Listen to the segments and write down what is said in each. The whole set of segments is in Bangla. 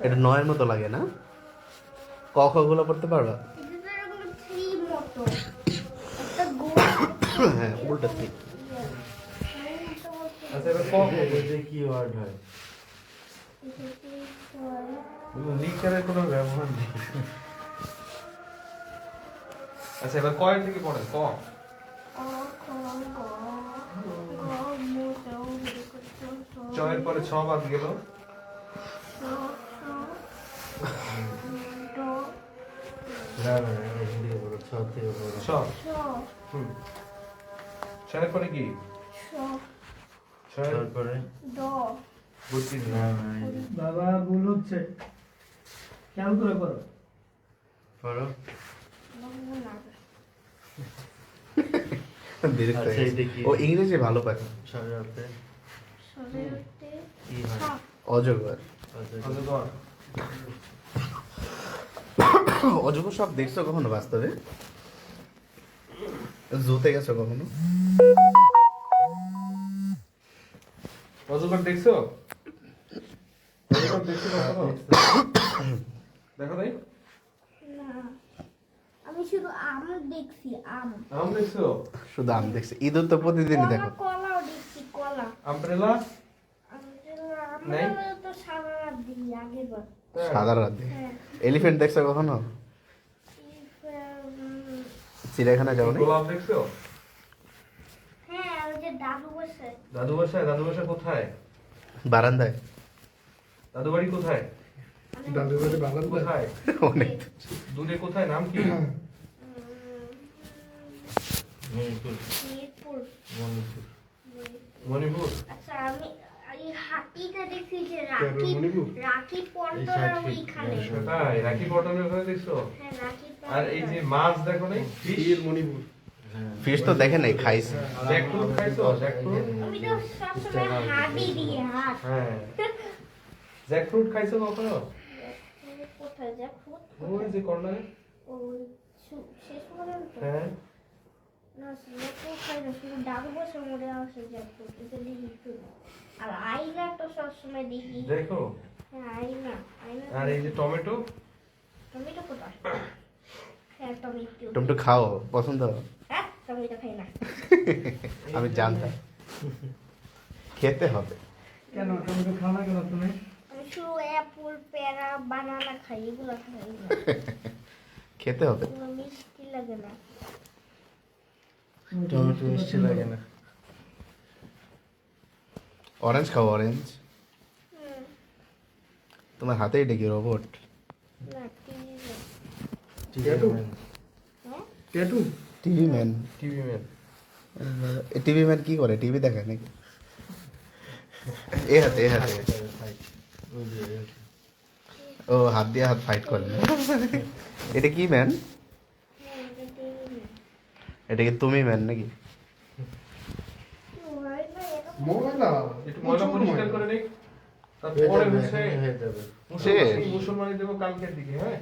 এটা নয়ের মতো লাগে না? ক, খ গুলো পড়তে পারবা? হ্যাঁ ঠিক। আচ্ছা ক কোনো ব্যবহার নেই। আচ্ছা এবার কয়ের থেকে পড়েন ক। চয়ের পরে ছ বাদ গেল। ছয়ের পরে কি ছয়ের বাবা ভুল হচ্ছে খেয়াল করে করো? ও ইংরেজি ভালো পারে সরাতে কি অজগর অজগর অজগর সব দেখছ কখনো বাস্তবে? জুতে গেছো কখনো? অজগর দেখছ? অজগর দেখছ কখনো? দেখো তাই আমি শুধু আম দেখছি আম। আম দেখছ? শুধু আমি দেখছি। ঈদের তো প্রতিদিনই দেখো। কলা- কলাও দেখছি কলা। আমব্রেলা নেই? আমরা তো সারা রাত দিই সাদা রাত হ্যাঁ এলিফেন্ট দেখছ কখনো? চিড়িয়াখানা যাও নি গোলাপ দেখছ? হ্যাঁ ওই যে দাদু বসে। দাদু বাসায় দাদু বাসা কোথায়? বারান্দায়। দাদু বাড়ি কোথায়? দাদু বাড়ি বাগান কোথায়? অনেক দূরে। কোথায়? নাম কি? মণিপুর। মিরপুর। মণিপুর। মণিপুর? আচ্ছা আমি হ্যাঁ আর এই যে মাছ দেখো নাই? ফিশ মণিপুর। হ্যাঁ ফিশ তো দেখে নাই খাইছে? জ্যাকফ্রুট খাইছো জ্যাকফ্রুট আমি তো সবসময় হাতি দিয়ে হাত হ্যাঁ। জ্যাকফ্রুট খাইছো কখনো? কোথায় যা ওই যে কর্নারে। ওই শেষ পর্যন্ত। হ্যাঁ। না জ্যাকফ্রুট খাই না শুধু মরে আসে জ্যাকফ্রুট এটা দেখি একটু। আর আইনা তো সবসময় দেখি। দেখো। হ্যাঁ আইনা আইনা আর এই যে টমেটো? টমেটো কোথায়? হ্যাঁ টমেটো। টমেটো খাও পছন্দ? হ্যাঁ টমেটো খাই না। আমি জানতাম। খেতে হবে। কেন টমেটো খাও না কেন তুমি? আমি শুধু অ্যাপল পেয়ারা বানানা খাই এগুলো খাই। না খেতে হবে। মিষ্টি লাগে না। টমেটো মিষ্টি লাগে না। অরেঞ্জ খাও অরেঞ্জ তোমার হাতে এটা কি robot TV man TV man TV man কি করে? টিভি দেখে নাকি? এ হাতে এ হাতে। ও হাত দিয়ে হাত ফাইট করে এটা কি ম্যান এটা কি তুমি ম্যান নাকি? ময়লা একটু ময়লা পরিষ্কার করে নিক। তারপরে হচ্ছে এখনই হয়ে যাবে। মুসলমানি মুসলমানি দেবো কালকের দিকে হ্যাঁ?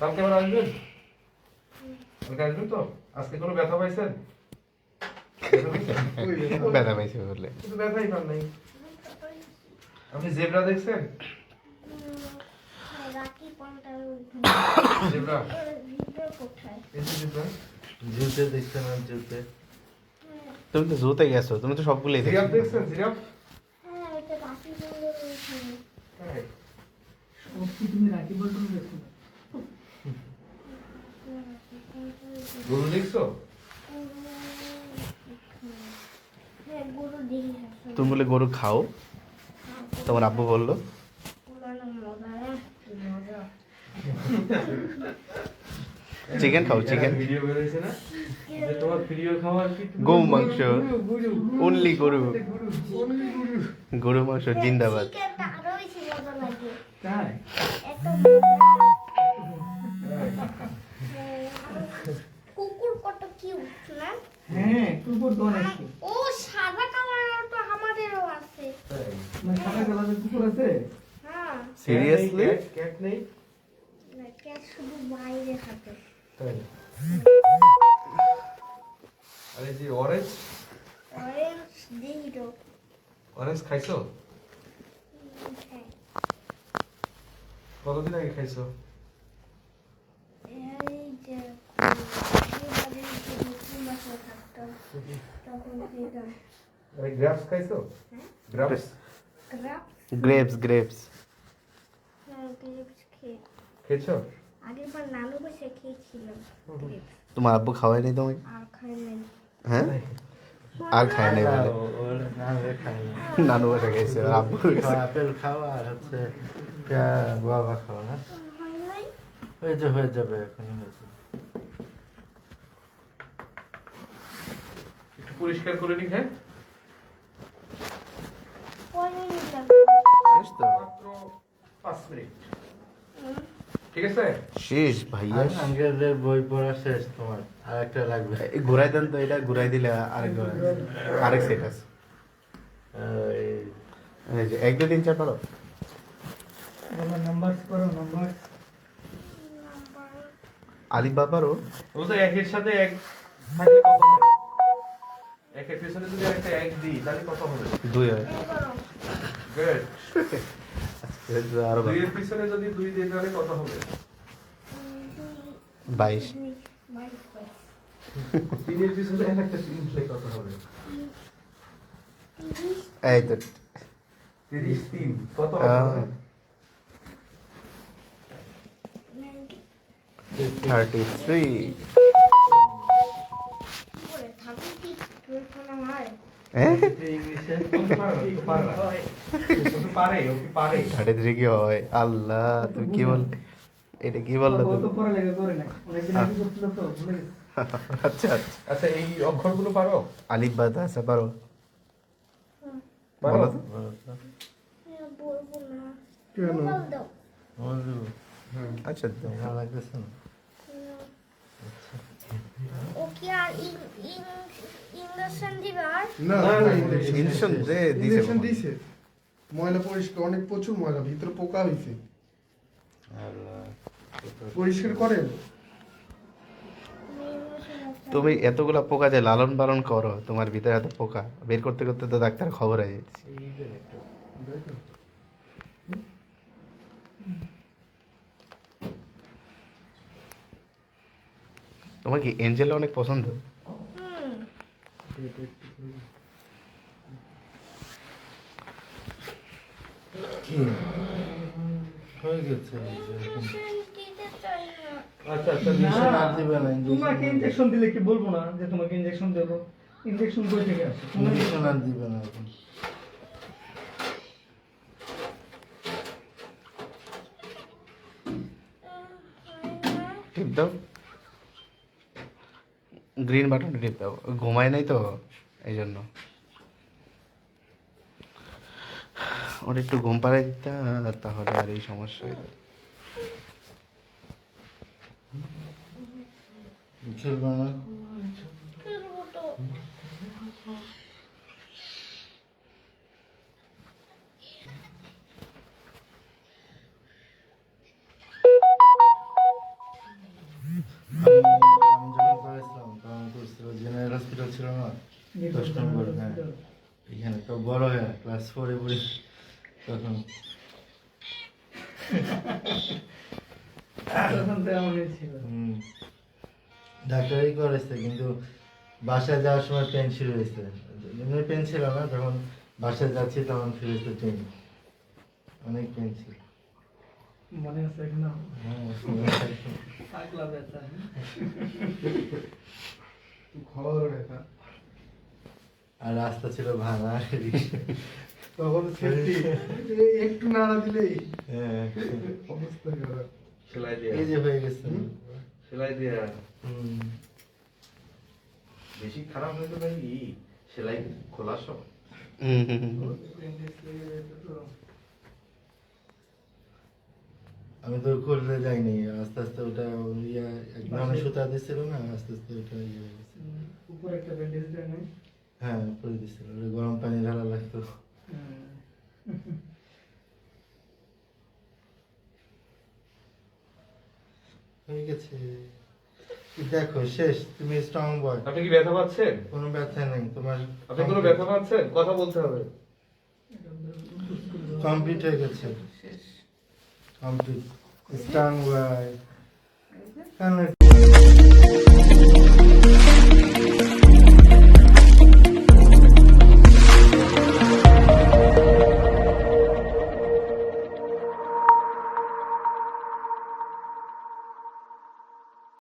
কালকে আবার আসবেন? কালকে আসবেন তো? আজকে কোনো ব্যথা পাইছেন? ব্যথা পাইছে বললে। কিন্তু ব্যথাই পান নাই। আপনি জেব্রা দেখছেন? জেব্রা। কোথায় এই যে জেব্রা জুতে দেখতে না জুতে হ্যাঁ তুমি তো জুতে গেছো তুমি তো সবগুলোই জিরাফ দেখছ। দেখছেন জিরাফ? হ্যাঁ হ্যাঁ গরু দেখছ? হ্যাঁ। তুমি বলে গরু খাও। তোমার আব্বু বলল পুরানো মজা হ্যাঁ কি মজা চিকেন খাও চিকেন ভিডিও বের হয়েছে না? তোমার প্রিয় খাবার কি গরু মাংস। অনলি গরু। গরু। মাংস জিন্দাবাদ। চিকেনটা আরও বেশি মজা লাগে তাই? এত মজা হ্যাঁ, কুকুর কত কিউট না? হ্যাঁ কুকুর তো অনেক ও সাদা কালার তো আমাদেরও আছে। তাই। মানে সাদা কালারের কুকুর আছে? হ্যাঁ। সিরিয়াসলি ক্যাট নেই, না ক্যাট শুধু আর যে অরেঞ্জ অরেঞ্জ খাইছো? হ্যাঁ। কতদিন আগে খাইছো? গ্রাফস খাইছো গ্রেপস গ্রেপস গ্রেপস খেয়েছো? আগের নানু বসে খেয়েছিলাম। তোমার আব্বু খাওয়াই নাই তোমাকে আর খাই নাই। হ্যাঁ? আর খায় নাই বলে? নানু বসে গেছে আব্বু আপেল খাও আর হচ্ছে পেয়ারা গুয়াভা খাও না? হয়ে যাবে হয়ে যাবে এখনই হয়ে যাবে। একটু পরিষ্কার করে নি হ্যাঁ? শেষ তো। মাত্র পাঁচ মিনিট। ঠিক আছে? শেষ ভাইয়া আঙ্কেলের বই পড়া শেষ তোমার আর একটা লাগবে। এই ঘুরাই দেন তো এটা ঘুরাই দিলে আরেক আরেক সেট আছে। এক দুই তিন চার পারো। নাম্বার করো নাম্বার আলিফ বাবারও বলতো একের সাথে এক থাকলে কত হয়? একের পেছনে যদি একটা এক দিই তাহলে কত হবে? দুই হয়। গুড। দুইয়ের পিছনে যদি দুই কত হবে। বাইশ। তিনের পিছনে একটা তিন দিলে কত হবে। এই তো তিরিশ তিন। কত হবে? থার্টি থ্রি কি? করে থার্টি থ্রি কি হয় আল্লাহ তুমি কি বল এটা কি বলল আচ্ছা আচ্ছা আচ্ছা এই অক্ষরগুলো পারো আলিফ বাদ আছে পারো পারো। হ্যাঁ, কেন? আচ্ছা ভালো লাগতেছে না ও কি আর ইঞ্জেকশন দিবে না দে ইঞ্জেকশন দিছে। ময়লা পরিষ্কার অনেক প্রচুর ময়লা ভিতরে পোকা হয়েছে পরিষ্কার করেন। তুমি এতগুলা পোকা যে লালন পালন করো তোমার ভিতরে এত পোকা বের করতে করতে তো ডাক্তার খবর হয়ে যাচ্ছে। তোমার কি এঞ্জেল অনেক পছন্দ? আচ্ছা দিলে কি বলব না যে তোমাকে দেবো আর দিবে না এখন দাও। গ্রিন বাটন টিপ দাও ঘুমায় নাই তো এই জন্য ওর একটু ঘুম পাড়াই দিতে তাহলে আর এই সমস্যা যেত। খেলবে তখন তখন তো এমনই ছিল। হুম, ডাক্তারই করেছে কিন্তু বাসায় যাওয়ার সময় পেন শুরু হয়েছে এমনি পেন ছিল না যখন বাসায় যাচ্ছি তখন শুরু হয়েছে পেন অনেক পেন ছিল। মনে আছে এখনও? হ্যাঁ ব্যথা ঘর ব্যথা আর রাস্তা ছিল ভাঙা। তখন সেফটি। একটু নাড়া দিলেই হ্যাঁ। অবস্থা খারাপ। সেলাই দিয়া। এই যে হয়ে গেছে। সেলাই দিয়া। বেশি খারাপ হয়ে গেলে কি সেলাই খোলার সময় হুম হুম হুম। আমি তো খুলতে যাইনি আস্তে আস্তে ওটা ইয়া একদম সুতা দিছিল না আস্তে আস্তে ওটা ইয়ে হয়ে গেছে। উপরে একটা ব্যান্ডেজ দেয় হ্যাঁ দিছিল। গরম পানি ঢালা লাগতো। হয়ে গেছে। দেখো শেষ তুমি স্ট্রং বয় আপনি কি ব্যথা পাচ্ছেন? কোনো ব্যথা নেই তোমার আপনি কোনো ব্যথা পাচ্ছেন? কথা বলতে হবে। কমপ্লিট হয়ে গেছে। Complete strong by